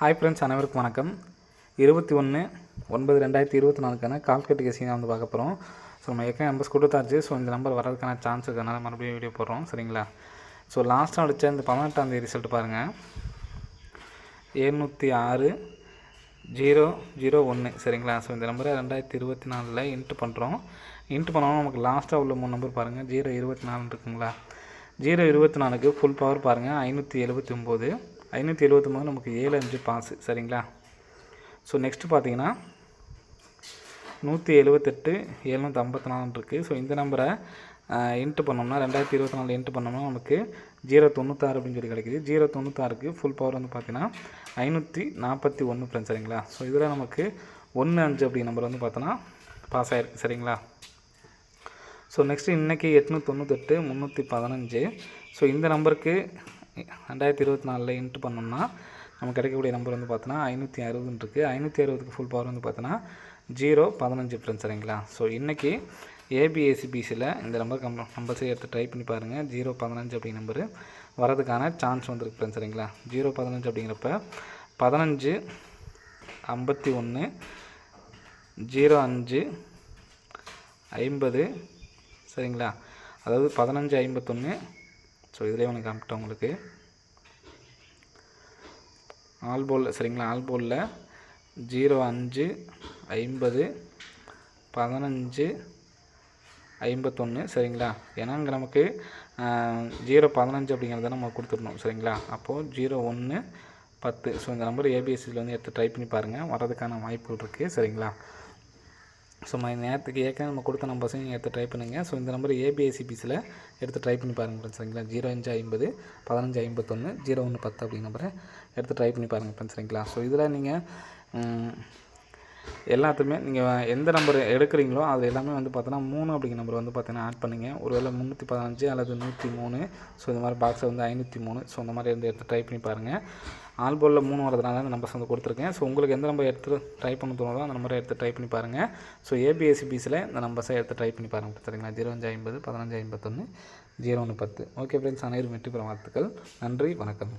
Hi friends அனைவருக்கும் வணக்கம். இருபத்தி ஒன்று ஒன்பது ரெண்டாயிரத்தி இருபத்தி நாலுக்கான கால்கட்டு கேசிங் வந்து பார்க்க போகிறோம் ஸோ நம்ம ஏற்கனவே நம்பர்ஸ் கொடுத்தாச்சு ஸோ இந்த நம்பர் வரதுக்கான சான்ஸ் இருக்கிறதுனால மறுபடியும் வீடியோ போடுறோம். சரிங்களா? ஸோ லாஸ்ட்டாக அடித்த இந்த பதினெட்டாம் தேதி ரிசல்ட் பாருங்கள் எழுநூற்றி ஆறு ஜீரோ ஜீரோ ஒன்று சரிங்களா? ஸோ இந்த நம்பரை ரெண்டாயிரத்தி இருபத்தி நாலில் இன்ட்டு பண்ணுறோம் இன்ட்டு பண்ணாலும் நமக்கு லாஸ்ட்டாக உள்ள மூணு நம்பர் பாருங்கள் ஜீரோ இருபத்தி நாலுன்னு இருக்குங்களா? ஜீரோ இருபத்தி நாலுக்கு ஃபுல் பவர் பாருங்கள் ஐநூற்றி எழுபத்தி ஒம்பது ஐநூற்றி எழுபத்தொம்போது நமக்கு ஏழு அஞ்சு பாஸு சரிங்களா? ஸோ நெக்ஸ்ட்டு பார்த்தீங்கன்னா நூற்றி எழுபத்தெட்டு எழுநூற்றி ஐம்பத்தி நாலுன்னு இருக்குது ஸோ இந்த நம்பரை என்ட்ரு பண்ணோம்னா ரெண்டாயிரத்தி இருபத்தி நாலு என்ட்ரு பண்ணோம்னா நமக்கு ஜீரோ தொண்ணூத்தாறு அப்படின்னு சொல்லி கிடைக்குது. ஜீரோ தொண்ணூத்தாறுக்கு ஃபுல் பவர் வந்து பார்த்தீங்கன்னா ஐநூற்றி நாற்பத்தி ஒன்று ஃப்ரெண்ட்ஸ் சரிங்களா? ஸோ இதில் நமக்கு ஒன்று அஞ்சு அப்படி நம்பர் வந்து பார்த்தோன்னா பாஸ் ஆகிருக்கு சரிங்களா? ஸோ நெக்ஸ்ட்டு இன்றைக்கி எட்நூற்றி தொண்ணூத்தெட்டு முந்நூற்றி பதினஞ்சு. ஸோ இந்த நம்பருக்கு ரெண்டாயிரத்தி இருபத்தி நாலில் இன்ட்டு பண்ணோம்னா நமக்கு கிடைக்கக்கூடிய நம்பர் வந்து பார்த்தோன்னா ஐநூற்றி அறுபதுன்னு இருக்குது ஐநூற்றி அறுபதுக்கு ஃபுல் பவர் வந்து பார்த்தோன்னா ஜீரோ பதினஞ்சு ஃப்ரெண்ட்ஸ் சரிங்களா? ஸோ இன்றைக்கி ஏபிஎஸ்சிபிசியில் இந்த நம்பர் கம் கம்பல்சரி எடுத்து ட்ரை பண்ணி பாருங்கள் ஜீரோ பதினஞ்சு அப்படி நம்பரு வரதுக்கான சான்ஸ் வந்துருக்கு ஃப்ரெண்ட்ஸ் சரிங்களா? ஜீரோ பதினஞ்சு அப்படிங்கிறப்ப பதினஞ்சு ஐம்பத்தி ஒன்று ஜீரோ அஞ்சு ஐம்பது சரிங்களா? அதாவது பதினஞ்சு ஐம்பத்தொன்று ஸோ இதிலே ஒன்று காமிட்டேன் உங்களுக்கு. ஆல் போலில் சரிங்களா? ஆல் போலில் ஜீரோ அஞ்சு ஐம்பது பதினஞ்சு ஐம்பத்தொன்று சரிங்களா? ஏன்னா இங்கே நமக்கு ஜீரோ பதினஞ்சு அப்படிங்கிறத நம்ம கொடுத்துடணும் சரிங்களா? அப்போது ஜீரோ ஒன்று பத்து. ஸோ இந்த நம்பர் ஏபிஎஸ்சியில் வந்து எடுத்து ட்ரை பண்ணி பாருங்கள் வரதுக்கான வாய்ப்புகள் இருக்குது சரிங்களா? ஸோ ம நேரத்துக்கு ஏற்கனவே நம்ம கொடுத்த நம்பர்ஸையும் நீங்கள் எடுத்து ட்ரை பண்ணுங்கள் ஸோ இந்த நம்பர் ஏபிஎஸ்சிபிஸில் எடுத்து ட்ரை பண்ணி பாருங்கள் ஃப்ரெண்ட்ஸ் சரிங்களா? ஜீரோ அஞ்சு ஐம்பது பதினஞ்சு ஐம்பத்தொன்று ஜீரோ ஒன்று பத்து அப்படிங்கிற நம்பரை எடுத்து ட்ரை பண்ணி பாருங்கள் ஃப்ரெண்ட்ஸ் சரிங்களா? ஸோ இதில் நீங்கள் எல்லாத்துமே நீங்கள் எந்த நம்பர் எடுக்கிறீங்களோ அது எல்லாமே வந்து பார்த்தோன்னா மூணு அப்படிங்கிற நம்பர் வந்து பார்த்தீங்கன்னா ஆட் பண்ணுங்கள் ஒருவேளை முந்நூற்றி பதினஞ்சு அல்லது நூற்றி மூணு. ஸோ இந்த மாதிரி பாக்ஸை வந்து ஐநூற்றி மூணு. ஸோ இந்த மாதிரி வந்து எடுத்து ட்ரை பண்ணி பாருங்கள் ஆல்போலில் மூணு வரதுனால அந்த நம்பர்ஸ் வந்து கொடுத்துருக்கேன். ஸோ உங்களுக்கு எந்த நம்பர் எடுத்து ட்ரை பண்ண தோணுதோ அந்த நம்பரை எடுத்து ட்ரை பண்ணி பாருங்கள் ஸோ ஏபிஎஸ்சி பிஸில் இந்த நம்பர்ஸை எடுத்து ட்ரை பண்ணி பாருங்கள் சரிங்களா? ஜீரோ அஞ்சு ஐம்பது பதினஞ்சு ஐம்பத்தொன்று ஜீரோ ஒன்று பத்து. ஓகே ஃப்ரெண்ட்ஸ் அனைவரும் வெற்றி பெற வாழ்த்துக்கள். நன்றி வணக்கம்.